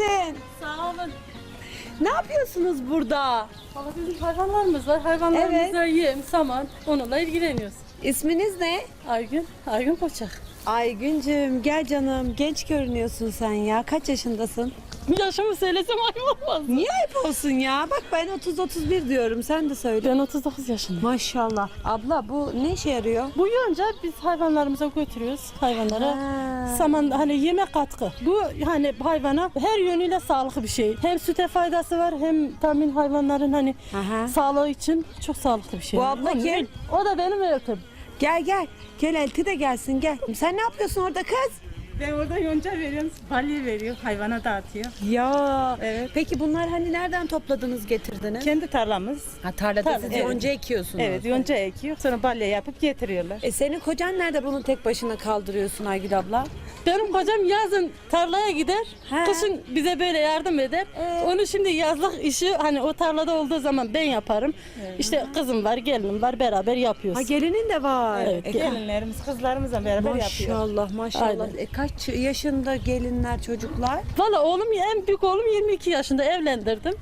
misin? Sağ olun. Ne yapıyorsunuz burada? Valla bizim hayvanlarımız var. Hayvanlarımıza yem, saman. Onunla ilgileniyoruz. İsminiz ne? Aygün, Aygün Koçak. Aygüncüm gel canım. Genç görünüyorsun sen ya. Kaç yaşındasın? Yaşımı söylesem ayıp olmaz. Niye ayıp olsun ya? Bak ben 30-31 diyorum. Sen de söyle. Ben 39 yaşındayım. Maşallah. Abla bu ne işe yarıyor? Bu yonca biz hayvanlarımıza götürüyoruz. Hayvanlara Ha. saman hani yeme katkı. Bu hani hayvana her yönüyle sağlıklı bir şey. Hem süte faydası var hem tamin hayvanların hani Aha. sağlığı için çok sağlıklı bir şey. Bu abla Onun kim? için- O da benim öğretim. Gel gel. Gel Elti de gelsin gel. Sen ne yapıyorsun orada kız? Ben orada yonca veriyorum, balya veriyor, hayvana dağıtıyor. Ya. Evet. Peki bunlar hani nereden topladınız getirdiniz? Kendi tarlamız. Ha tarlada Tarla, siz evet. yonca ekiyorsunuz. Evet, yonca ekiyor. Sonra balya yapıp getiriyorlar. E senin kocan nerede bunu tek başına kaldırıyorsun Aygül abla? Benim kocam yazın tarlaya gider, He. kışın bize böyle yardım eder. Ee? Onu şimdi yazlık işi hani o tarlada olduğu zaman ben yaparım. İşte kızım var, gelinim var beraber yapıyoruz. Ha gelinin de var. Evet, E, Gelinlerimiz, kızlarımızla beraber yapıyor. Maşallah maşallah. Aynen. E, kaç yaşında gelinler çocuklar? Valla oğlum en büyük oğlum 22 yaşında evlendirdim.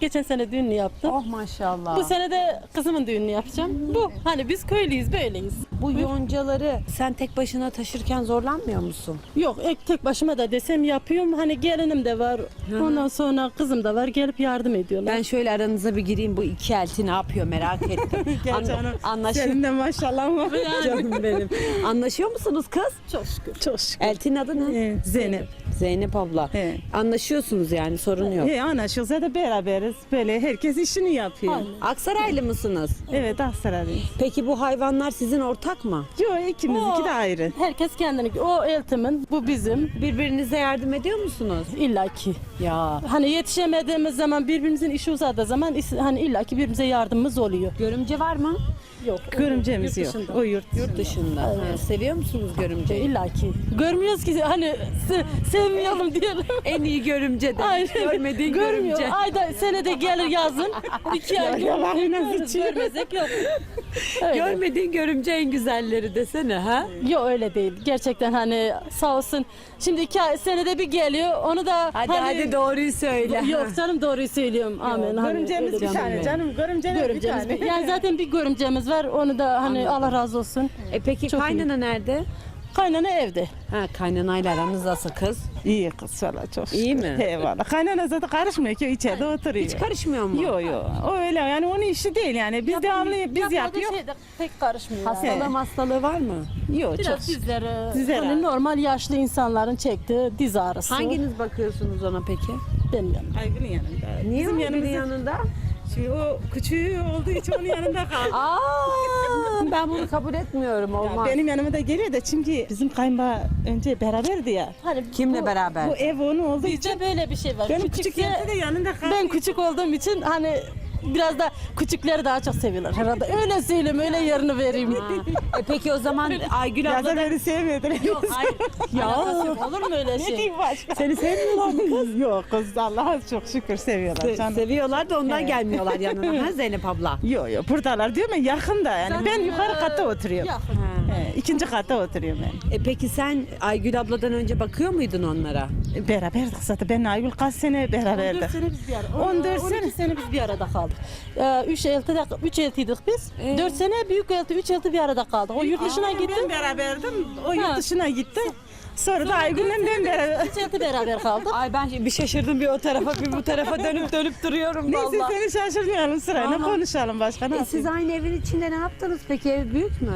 Geçen sene düğününü yaptım. Oh maşallah. Bu sene de kızımın düğününü yapacağım. Bu hani biz köylüyüz böyleyiz. Bu yoncaları sen tek başına taşırken zorlanmıyor musun? Yok ek tek başıma da desem yapıyorum. Hani gelinim de var. Ondan sonra kızım da var. Gelip yardım ediyorlar. Ben şöyle aranıza bir gireyim bu iki elti ne yapıyor merak ettim. Gel An- canım. anlaşıyor Senin de maşallah var. canım benim. Anlaşıyor musunuz kız? çok şükür. Çok şükür. Eltin adı ne? Ee, Zeynep. Zeynep abla. He. Anlaşıyorsunuz yani sorun yok. He, anlaşıyoruz da beraberiz. Böyle herkes işini yapıyor. Aynen. Aksaraylı mısınız? Evet, Aksaray'dayız. Peki bu hayvanlar sizin ortak mı? Yok, ikimizinki de ayrı. Herkes kendini. O eltimin, bu bizim. Birbirinize yardım ediyor musunuz? illaki. Ya. Hani yetişemediğimiz zaman birbirimizin işi uzadığı zaman is- hani illaki birbirimize yardımımız oluyor. Görümce var mı? Yok. Görümcemiz yurt yok. dışında. O yurt Yurt dışında. Ha, seviyor musunuz görümceyi? İlla ki. Görmüyoruz ki hani se- sevmiyorum diyelim. En iyi görümce de. Aynen. Görmediğin Görmüyor. görümce. Ayda senede gelir yazın. İki ay görmüyoruz. Görmezek yok. Öyle. Görmediğin görümce en güzelleri desene ha? Yok öyle değil. Gerçekten hani sağ olsun. Şimdi iki ay, senede bir geliyor. Onu da Hadi hani, hadi doğruyu söyle. Yok canım doğruyu söylüyorum. Amin. Hani Görümcemiz öyle bir canım tane benim. canım. Görümceler bir Görümcemiz. tane. Yani zaten bir görümcemiz var. Onu da hani Allah razı olsun. E peki Çok kaynana nerede? Kaynana evde. Ha kaynanayla aranız nasıl kız? İyi kız valla çok şükür. İyi mi? He valla. Kaynana zaten karışmıyor ki içeride oturuyor. Hiç karışmıyor mu? Yok yok. O öyle yani onun işi değil yani. Biz devamlı biz yapıyoruz. şeyde pek karışmıyor. Hastalığı hastalığı var mı? Yok çok Biraz şükür. dizleri, ağrı. normal yaşlı insanların çektiği diz ağrısı. Hanginiz bakıyorsunuz ona peki? Benim yanımda. Aygün'ün yanında. Niye Bizim yanımızda. yanında? Şimdi o küçüğü olduğu için onun yanında kaldı. Aa, ben bunu kabul etmiyorum olmaz. Benim yanıma da geliyor da çünkü bizim kayınbağ önce beraberdi ya. Hani Kimle bu, beraber? Bu ev onun olduğu için Bizde böyle bir şey var. benim küçük Küçükse- yerde de yanında kaldı. ben küçük olduğum için hani biraz da küçükleri daha çok seviyorlar herhalde. Öyle söyleyeyim, öyle yerini vereyim. E peki o zaman Aygül abla da beni sevmiyordur. Yok hayır. Yok. Olur mu öyle Ne şey? diyeyim başka? seni sevmiyorlar mı kız? Yok kız Allah'a çok şükür seviyorlar Se- canım. seviyorlar da ondan Evet. gelmiyorlar yanına ha Zeynep abla? Yok yok buradalar diyorum ya yakında yani. Sen, ben yukarı e, katta oturuyorum. Yakın. He, ikinci katta oturuyorum ben. E peki sen Aygül abladan önce bakıyor muydun onlara? E, Beraberdik zaten. Ben Aygül kaç sene 14 beraberdik. sene biz bir arada. 14 12 sene. sene biz bir arada kaldık. Ee, 3 eltide 3 eltiydik biz. Ee? 4 sene büyük elti 3 elti bir arada kaldık. O yurt dışına gitti. Ben beraberdim. O yurt dışına gitti. Sonra da Aygül'le ben beraber. 3 elti beraber kaldık. Ay ben bir şaşırdım bir o tarafa bir bu tarafa dönüp dönüp duruyorum Neyse valla. seni şaşırmayalım sırayla Aha. konuşalım başka ne E siz aynı evin içinde ne yaptınız peki ev büyük mü?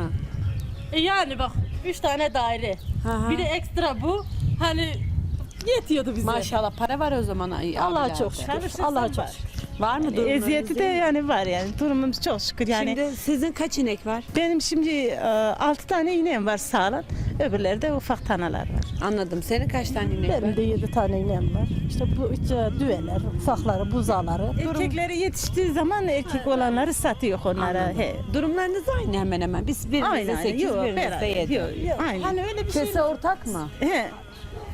E yani bak 3 tane daire. Aha. Bir de ekstra bu. Hani yetiyordu bize. Maşallah para var o zaman abilerde. çok şükür. Var. çok şükür. Var mı durumlarınız? Eziyeti de iyi mi? yani var yani durumumuz çok şükür yani. Şimdi sizin kaç inek var? Benim şimdi e, altı tane ineğim var sağlam. Öbürleri de ufak tanalar var. Anladım. Senin kaç tane inek var? Benim de 7 tane ineğim var. İşte bu işte düveler, ufakları, buzağları. Erkekleri yetiştiği zaman erkek olanları satıyor onlara. He. Durumlarınız aynı hemen hemen. Biz Aynen. 8, Yok, birimize beraber. 7. Yok, yok. Aynen. Hani öyle bir şey Kese ortak mı? He.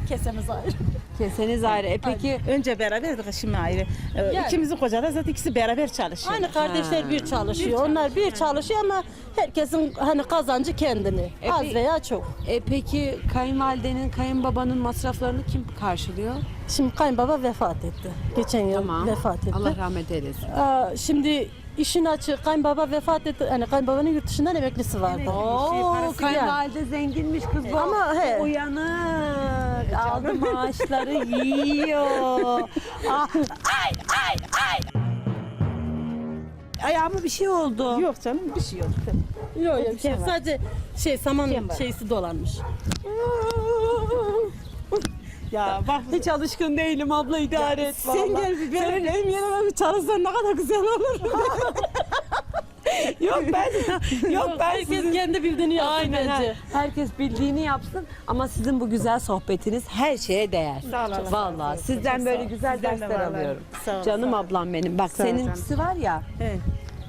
kesemiz ayrı. Keseniz ayrı. E peki Önce beraberdik şimdi ayrı. Ee, Yani. İkimizin kocaları zaten ikisi beraber çalışıyor. Aynı kardeşler bir çalışıyor. Onlar bir çalışıyor ama herkesin hani kazancı kendini. E, Az bir- veya çok. e peki kayınvalidenin, kayınbabanın masraflarını kim karşılıyor? Şimdi kayınbaba vefat etti. Geçen yıl vefat etti. Allah rahmet eylesin. Aa, şimdi işin açığı kayınbaba vefat etti. Hani kayınbabanın yurt dışından emeklisi vardı. Oo, kayınvalide zenginmiş kız bu. Ama he. Uyanık. Aldı maaşları yiyor. Ah, ay ay ay. Ayağıma bir şey oldu. Yok canım bir şey yok. Yok yok şey, var. sadece şey saman şeysi dolanmış. Ya bak Hiç alışkın değilim abla idare et sen vallahi. gel bir benim, benim yerime bir çalışsan ne kadar güzel olur. Yok ben yok ben Herkes sizin kendi bildiğini yapsın Aynen bence. Herkes bildiğini yapsın ama sizin bu güzel sohbetiniz her şeye değer. Sağ ol, Allah Vallahi sizden böyle güzel Sizden de dersler alıyorum. Sağ ol, Canım sağ ol. ablam benim. Bak Sağ ol seninkisi var ya He.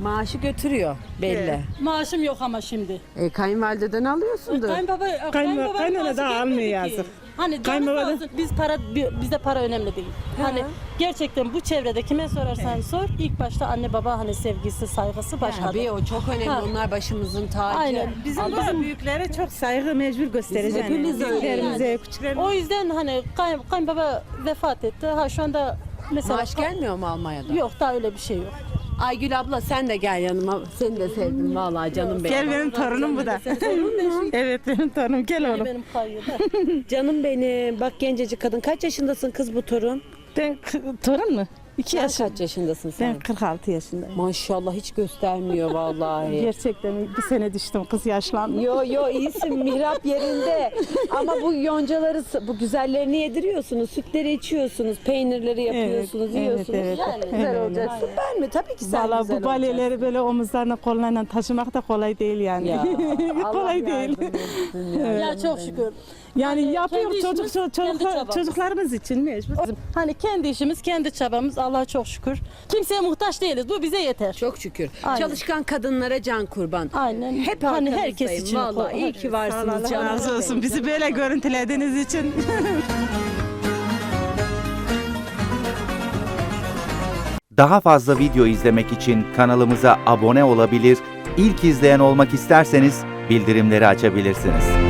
maaşı götürüyor belli. Evet. Maaşım yok ama şimdi. E, kayınvalideden alıyorsundur. Kayınbaba, Kayınbaba- kayınbaba kaynana maaşı da almıyor ki. yazık. Hani Kayınbaba biz para bi- bize para önemli değil. Hani gerçekten bu çevrede kime sorarsan sor ilk başta anne baba hani sevgisi saygısı başladı. Tabii o çok önemli. Ha. Onlar başımızın tacı. Aynen. Bizim, Allah- bizim büyüklere çok saygı mecbur göstereceğiz. Biz hepimiz öyle Büyüklerimize, küçüklerimize. O yüzden hani kay, kayınbaba vefat etti. Ha şu anda mesela Maaş gelmiyor mu Almanya'dan? yok daha öyle bir şey yok. Aygül abla sen de gel yanıma. Seni de sevdim vallahi canım benim. Gel benim torunum bu da. evet benim torunum gel oğlum. Benim kayıyor. Canım benim. Bak gencecik kadın. Kaç yaşındasın kız bu torun? Ben torun mu? İki yaş. kaç yaşındasın sen? Ben 46 yaşındayım. Maşallah hiç göstermiyor vallahi. Gerçekten bir sene düştüm kız yaşlandı. Yo yo iyisin mihrap yerinde. Ama bu yoncaları, bu güzellerini yediriyorsunuz. Sütleri içiyorsunuz, peynirleri yapıyorsunuz, evet, yiyorsunuz. evet. Yani Öyle, güzel öyle. olacak. Süper mi? Tabii ki sen Valla güzel bu balyeleri böyle omuzlarına kollarla taşımak da kolay değil yani. olacaksın. Ya, kolay değil. ya çok şükür. Yani Hani yapıyor kendi çocuk işimiz, çocuk çocuklarımız için mecbur. Hani kendi işimiz, kendi çabamız Allah'a çok şükür. Kimseye muhtaç değiliz. Bu bize yeter. Çok şükür. Aynen. Çalışkan kadınlara can kurban. Aynen. Hep hani herkes herkes için. Vallahi iyi ki varsınız Allah canım. razı olsun. Bizi böyle görüntülediğiniz için. Daha fazla video izlemek için kanalımıza abone olabilir, ilk izleyen olmak isterseniz bildirimleri açabilirsiniz.